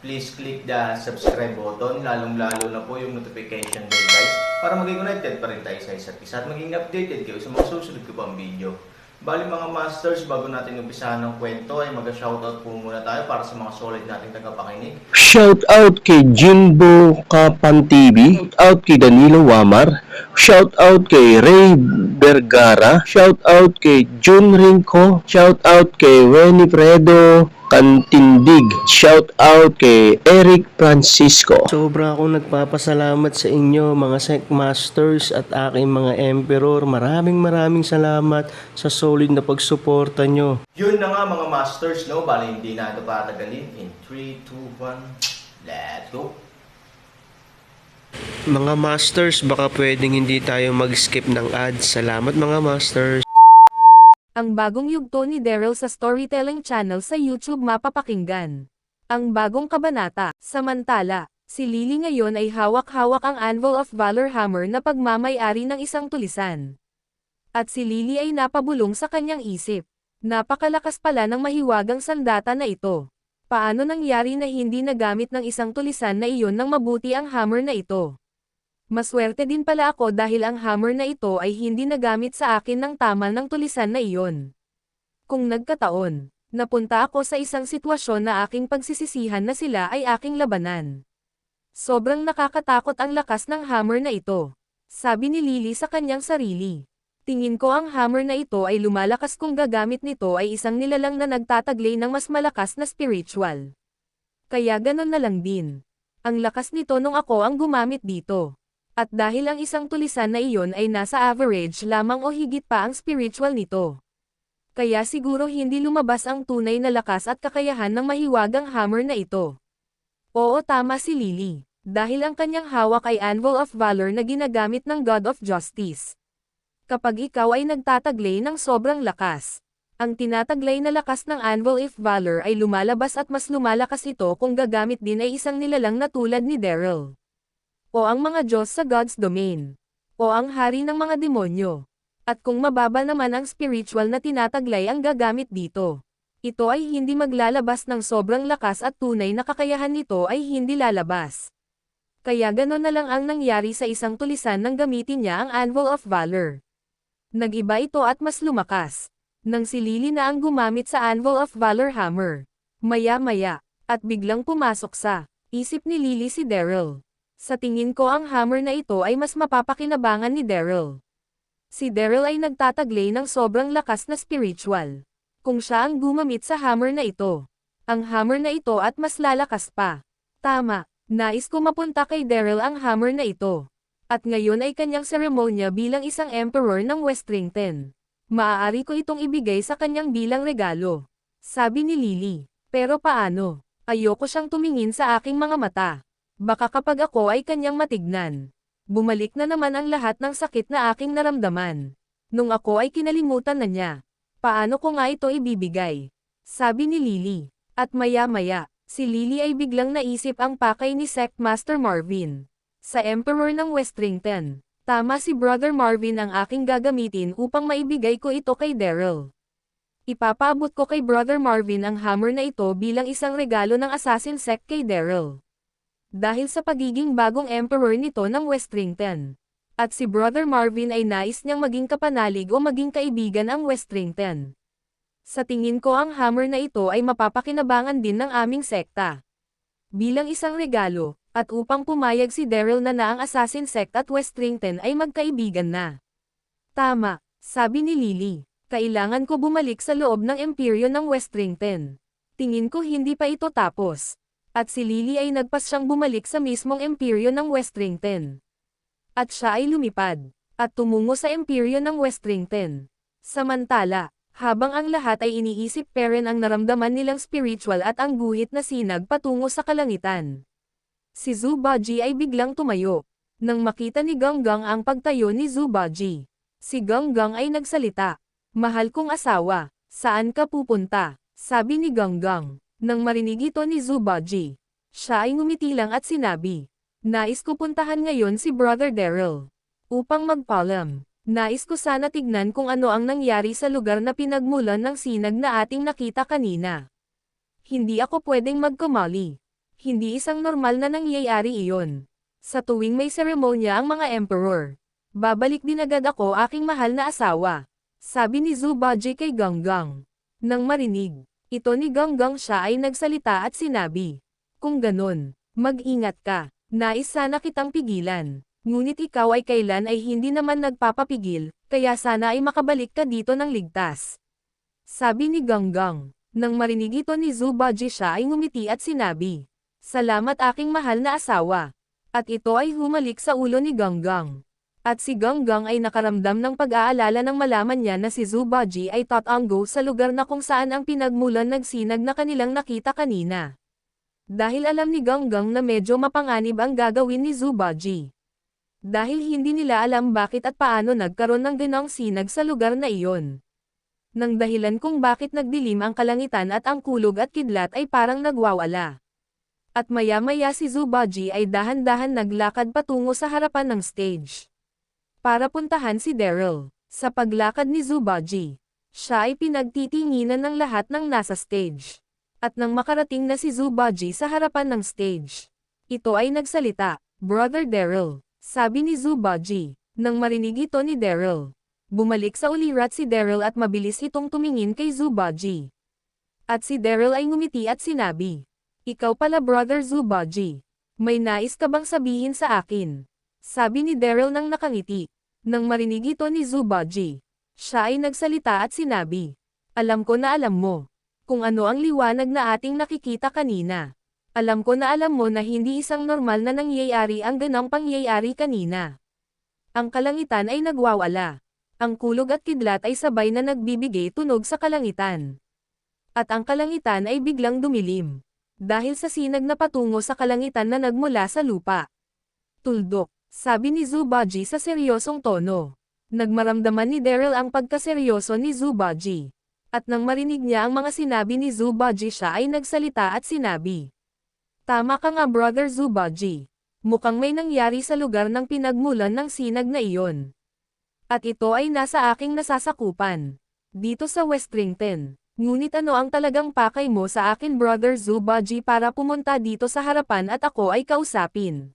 please click the subscribe button, lalong-lalo na po yung notification bell guys, para maging connected pa rin tayo sa isa't isa at maging updated kayo sa mga susunod ko pang video. Bali mga masters, bago natin umpisahan ng kwento ay mag-shoutout po muna tayo para sa mga solid nating tagapakinig. Shout out kay Jimbo Kapan TV, shout out kay Danilo Wamar, shout out kay Ray Vergara, shout out kay Jun Rinco, shout out kay Winifredo Cantindig, shout out kay Eric Francisco. Sobra akong nagpapasalamat sa inyo mga Sec Masters at aking mga Emperor. Maraming maraming salamat sa solid na pagsuporta nyo. Yun na nga mga masters, no? Bali hindi na ito patagalin. In 3, 2, 1, let's go! Mga masters, baka pwedeng hindi tayo mag-skip ng ads. Salamat mga masters. Ang bagong yugto ni Daryl sa Storytelling Channel sa YouTube mapapakinggan. Ang bagong kabanata, samantala, si Lily ngayon ay hawak-hawak ang Anvil of Valor Hammer na pagmamayari ng isang tulisan. At si Lily ay napabulong sa kanyang isip. Napakalakas pala ng mahiwagang sandata na ito. Paano nangyari na hindi nagamit ng isang tulisan na iyon ng mabuti ang hammer na ito? Maswerte din pala ako dahil ang hammer na ito ay hindi nagamit sa akin ng tama ng tulisan na iyon. Kung nagkataon, napunta ako sa isang sitwasyon na aking pagsisisihan na sila ay aking labanan. Sobrang nakakatakot ang lakas ng hammer na ito. Sabi ni Lily sa kanyang sarili. Tingin ko ang hammer na ito ay lumalakas kung gagamit nito ay isang nilalang na nagtataglay ng mas malakas na spiritual. Kaya ganon na lang din. Ang lakas nito nung ako ang gumamit dito. At dahil ang isang tulisan na iyon ay nasa average lamang o higit pa ang spiritual nito. Kaya siguro hindi lumabas ang tunay na lakas at kakayahan ng mahiwagang hammer na ito. Oo tama si Lily. Dahil ang kanyang hawak ay Anvil of Valor na ginagamit ng God of Justice. Kapag ikaw ay nagtataglay ng sobrang lakas, ang tinataglay na lakas ng Anvil of Valor ay lumalabas at mas lumalakas ito kung gagamit din ay isang nilalang na tulad ni Daryl. O ang mga Diyos sa God's domain. O ang hari ng mga demonyo. At kung mababa naman ang spiritual na tinataglay ang gagamit dito. Ito ay hindi maglalabas ng sobrang lakas at tunay na kakayahan nito ay hindi lalabas. Kaya ganon na lang ang nangyari sa isang tulisan nang gamitin niya ang Anvil of Valor. Nag-iba ito at mas lumakas. Nang si Lily na ang gumamit sa Anvil of Valor Hammer. Maya-maya, at biglang pumasok sa isip ni Lily si Daryl. Sa tingin ko ang hammer na ito ay mas mapapakinabangan ni Daryl. Si Daryl ay nagtataglay ng sobrang lakas na spiritual. Kung siya ang gumamit sa hammer na ito. Ang hammer na ito at mas lalakas pa. Tama, nais ko mapunta kay Daryl ang hammer na ito. At ngayon ay kanyang seremonya bilang isang emperor ng Westrington. Maaari ko itong ibigay sa kanyang bilang regalo. Sabi ni Lily. Pero paano? Ayoko siyang tumingin sa aking mga mata. Baka kapag ako ay kanyang matignan. Bumalik na naman ang lahat ng sakit na aking naramdaman. Nung ako ay kinalimutan na niya. Paano ko nga ito ibibigay? Sabi ni Lily. At maya-maya, si Lily ay biglang naisip ang pakay ni Sect Master Marvin. Sa Emperor ng Westrington. Tama si Brother Marvin ang aking gagamitin upang maibigay ko ito kay Daryl. Ipapaabot ko kay Brother Marvin ang hammer na ito bilang isang regalo ng Assassin Sect kay Daryl. Dahil sa pagiging bagong emperor nito ng Westrington. At si Brother Marvin ay nais niyang maging kapanalig o maging kaibigan ang Westrington. Sa tingin ko ang hammer na ito ay mapapakinabangan din ng aming sekta. Bilang isang regalo, at upang pumayag si Daryl na na ang Assassin Sect at Westrington ay magkaibigan na. Tama, sabi ni Lily. Kailangan ko bumalik sa loob ng imperyo ng Westrington. Tingin ko hindi pa ito tapos. At si Lily ay nagpas siyang bumalik sa mismong imperyo ng Westrington. At siya ay lumipad, at tumungo sa imperyo ng Westrington. Samantala, habang ang lahat ay iniisip peren ang naramdaman nilang spiritual at ang guhit na sinag patungo sa kalangitan. Si Zubaji ay biglang tumayo. Nang makita ni Ganggang ang pagtayo ni Zubaji. Si Ganggang ay nagsalita. Mahal kong asawa, saan ka pupunta? Sabi ni Ganggang. Nang marinig ito ni Zubaji. Siya ay ngumiti lang at sinabi. Nais ko puntahan ngayon si Brother Daryl. Upang magpaalam. Nais ko sana tignan kung ano ang nangyari sa lugar na pinagmulan ng sinag na ating nakita kanina. Hindi ako pwedeng magkamali. Hindi isang normal na nangyayari iyon. Sa tuwing may seremonya ang mga emperor. Babalik din agad ako aking mahal na asawa. Sabi ni Zubaji kay Ganggang. Nang marinig, ito ni Ganggang siya ay nagsalita at sinabi. Kung ganon, mag-ingat ka. Nais sana kitang pigilan. Ngunit ikaw ay kailan ay hindi naman nagpapapigil, kaya sana ay makabalik ka dito ng ligtas. Sabi ni Ganggang. Nang marinig ito ni Zubaji siya ay ngumiti at sinabi. Salamat aking mahal na asawa. At ito ay humalik sa ulo ni Ganggang. At si Ganggang ay nakaramdam ng pag-aalala nang malaman niya na si Zubaji ay tatanggo sa lugar na kung saan ang pinagmulan nagsinag na kanilang nakita kanina. Dahil alam ni Ganggang na medyo mapanganib ang gagawin ni Zubaji. Dahil hindi nila alam bakit at paano nagkaroon ng dinong sinag sa lugar na iyon. Nang dahilan kung bakit nagdilim ang kalangitan at ang kulog at kidlat ay parang nagwawala. At maya-maya si Zubaji ay dahan-dahan naglakad patungo sa harapan ng stage. Para puntahan si Daryl. Sa paglakad ni Zubaji, siya ay pinagtitinginan ng lahat ng nasa stage. At nang makarating na si Zubaji sa harapan ng stage, ito ay nagsalita, Brother Daryl, sabi ni Zubaji. Nang marinig ito ni Daryl, bumalik sa ulirat si Daryl at mabilis itong tumingin kay Zubaji. At si Daryl ay ngumiti at sinabi, Ikaw pala Brother Zubaji. May nais ka bang sabihin sa akin? Sabi ni Daryl nang nakangiti. Nang marinig ito ni Zubaji, siya ay nagsalita at sinabi, Alam ko na alam mo. Kung ano ang liwanag na ating nakikita kanina. Alam ko na alam mo na hindi isang normal na nangyayari ang ganang pangyayari kanina. Ang kalangitan ay nagwawala. Ang kulog at kidlat ay sabay na nagbibigay tunog sa kalangitan. At ang kalangitan ay biglang dumilim. Dahil sa sinag na patungo sa kalangitan na nagmula sa lupa. Tuldok, sabi ni Zubaji sa seryosong tono. Nagmaramdaman ni Daryl ang pagkaseryoso ni Zubaji. At nang marinig niya ang mga sinabi ni Zubaji siya ay nagsalita at sinabi. Tama ka nga brother Zubaji. Mukhang may nangyari sa lugar ng pinagmulan ng sinag na iyon. At ito ay nasa aking nasasakupan. Dito sa Westrington. Ngunit ano ang talagang pakay mo sa akin brother Zubaji para pumunta dito sa harapan at ako ay kausapin?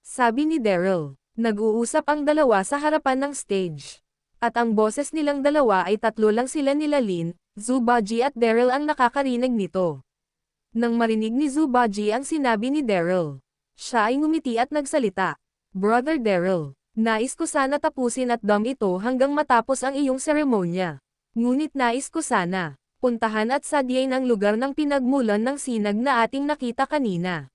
Sabi ni Daryl. Nag-uusap ang dalawa sa harapan ng stage. At ang boses nilang dalawa ay tatlo lang sila nila Lin, Zubaji at Daryl ang nakakarinig nito. Nang marinig ni Zubaji ang sinabi ni Daryl, siya ay ngumiti at nagsalita. Brother Daryl, nais ko sana tapusin at dam ito hanggang matapos ang iyong seremonya. Ngunit nais ko sana, puntahan at sadyain ang lugar ng pinagmulan ng sinag na ating nakita kanina.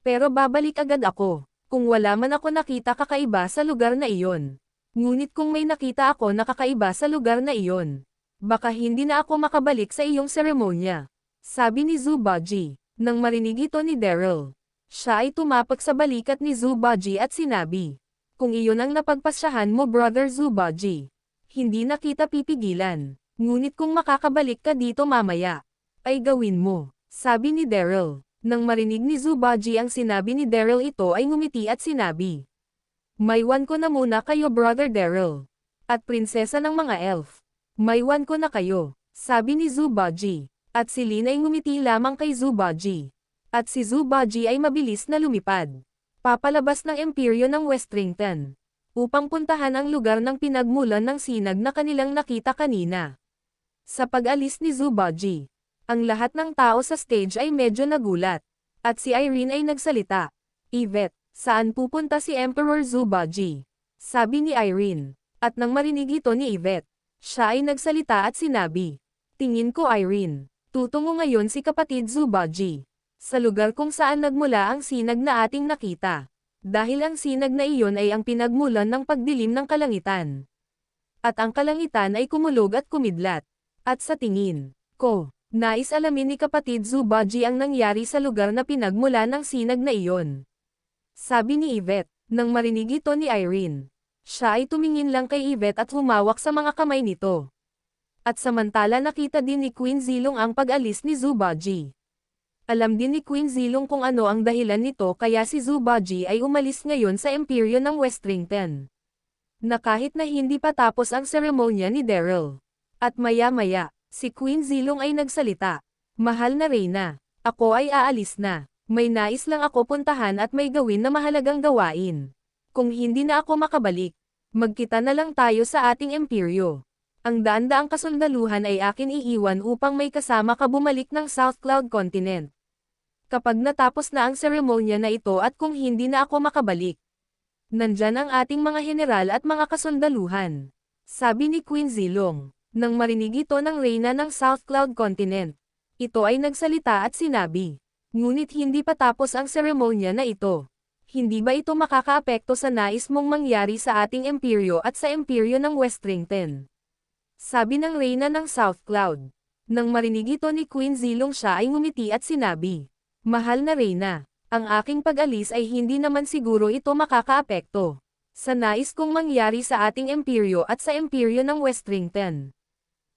Pero babalik agad ako, kung wala man ako nakita kakaiba sa lugar na iyon. Ngunit kung may nakita ako na kakaiba sa lugar na iyon, baka hindi na ako makabalik sa iyong seremonya. Sabi ni Zubaji, nang marinig ito ni Daryl. Siya ay tumapak sa balikat ni Zubaji at sinabi, Kung iyon ang napagpasyahan mo brother Zubaji, hindi na kita pipigilan. Ngunit kung makakabalik ka dito mamaya, ay gawin mo. Sabi ni Daryl. Nang marinig ni Zubaji ang sinabi ni Daryl ito ay ngumiti at sinabi. Maywan ko na muna kayo brother Daryl. At prinsesa ng mga elf. Maywan ko na kayo. Sabi ni Zubaji. At si Lin ay ngumiti lamang kay Zubaji. At si Zubaji ay mabilis na lumipad. Papalabas ng imperyo ng Westrington. Upang puntahan ang lugar ng pinagmulan ng sinag na kanilang nakita kanina. Sa pag-alis ni Zubaji, ang lahat ng tao sa stage ay medyo nagulat. At si Irene ay nagsalita. Yvette, saan pupunta si Emperor Zubaji? Sabi ni Irene. At nang marinig ito ni Yvette, siya ay nagsalita at sinabi. Tingin ko Irene, tutungo ngayon si kapatid Zubaji. Sa lugar kung saan nagmula ang sinag na ating nakita. Dahil ang sinag na iyon ay ang pinagmulan ng pagdilim ng kalangitan. At ang kalangitan ay kumulog at kumidlat. At sa tingin ko, Nais alamin ni kapatid Zubaji ang nangyari sa lugar na pinagmula ng sinag na iyon. Sabi ni Yvette, nang marinig ito ni Irene. Siya ay tumingin lang kay Yvette at humawak sa mga kamay nito. At samantala nakita din ni Queen Zilong ang pag-alis ni Zubaji. Alam din ni Queen Zilong kung ano ang dahilan nito kaya si Zubaji ay umalis ngayon sa imperyo ng Westrington. Na kahit na hindi pa tapos ang seremonya ni Daryl. At maya-maya, si Queen Zilong ay nagsalita. Mahal na Reyna, ako ay aalis na. May nais lang ako puntahan at may gawin na mahalagang gawain. Kung hindi na ako makabalik, magkita na lang tayo sa ating imperyo. Ang daan-daang kasundaluhan ay akin iiwan upang may kasama ka bumalik ng South Cloud Continent. Kapag natapos na ang seremonya na ito at kung hindi na ako makabalik, nandyan ang ating mga general at mga kasundaluhan. Sabi ni Queen Zilong, nang marinig ito ng reyna ng South Cloud Continent. Ito ay nagsalita at sinabi, ngunit hindi pa tapos ang seremonya na ito. Hindi ba ito makakaapekto sa nais mong mangyari sa ating imperyo at sa imperyo ng Westrington? Sabi ng reyna ng South Cloud. Nang marinig ito ni Queen Zilong siya ay ngumiti at sinabi, Mahal na reyna, ang aking pag-alis ay hindi naman siguro ito makakaapekto. Sa nais kong mangyari sa ating imperyo at sa imperyo ng Westrington.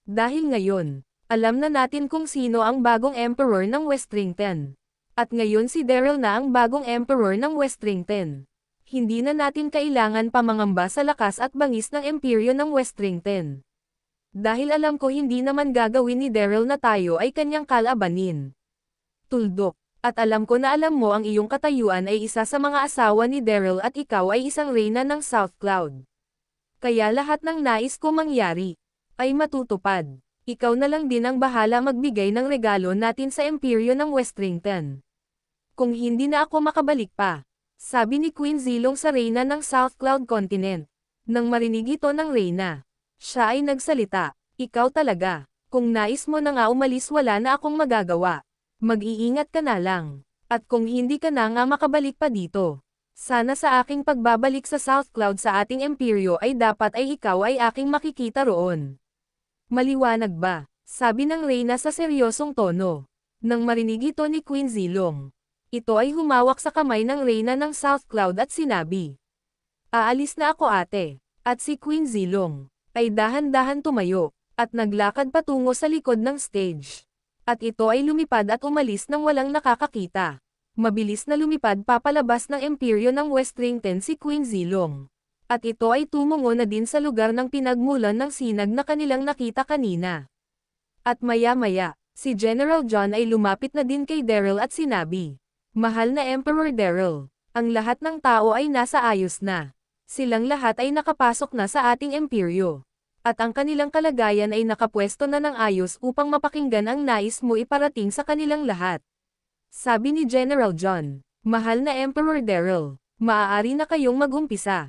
Dahil ngayon, alam na natin kung sino ang bagong emperor ng Westrington. At ngayon si Daryl na ang bagong emperor ng Westrington. Hindi na natin kailangan pa mangamba sa lakas at bangis ng imperyo ng Westrington. Dahil alam ko hindi naman gagawin ni Daryl na tayo ay kanyang kalabanin. Tuldok, at alam ko na alam mo ang iyong katayuan ay isa sa mga asawa ni Daryl at ikaw ay isang reyna ng South Cloud. Kaya lahat ng nais ko mangyari, ay matutupad. Ikaw na lang din ang bahala magbigay ng regalo natin sa imperyo ng Westrington. Kung hindi na ako makabalik pa, sabi ni Queen Zilong sa reyna ng South Cloud Continent. Nang marinig ito ng reyna, siya ay nagsalita, ikaw talaga, kung nais mo na nga umalis wala na akong magagawa. Mag-iingat ka na lang. At kung hindi ka na nga makabalik pa dito, sana sa aking pagbabalik sa South Cloud sa ating imperyo ay dapat ay ikaw ay aking makikita roon. Maliwanag ba? Sabi ng Reyna sa seryosong tono. Nang marinig ito ni Queen Zilong. Ito ay humawak sa kamay ng Reyna ng South Cloud at sinabi. Aalis na ako ate. At si Queen Zilong ay dahan-dahan tumayo at naglakad patungo sa likod ng stage. At ito ay lumipad at umalis nang walang nakakakita. Mabilis na lumipad papalabas ng imperyo ng Westrington si Queen Zilong. At ito ay tumungo na din sa lugar ng pinagmulan ng sinag na kanilang nakita kanina. At maya-maya, si General John ay lumapit na din kay Daryl at sinabi, Mahal na Emperor Daryl, ang lahat ng tao ay nasa ayos na. Silang lahat ay nakapasok na sa ating imperyo. At ang kanilang kalagayan ay nakapwesto na ng ayos upang mapakinggan ang nais mo iparating sa kanilang lahat. Sabi ni General John, Mahal na Emperor Daryl, maaari na kayong magumpisa.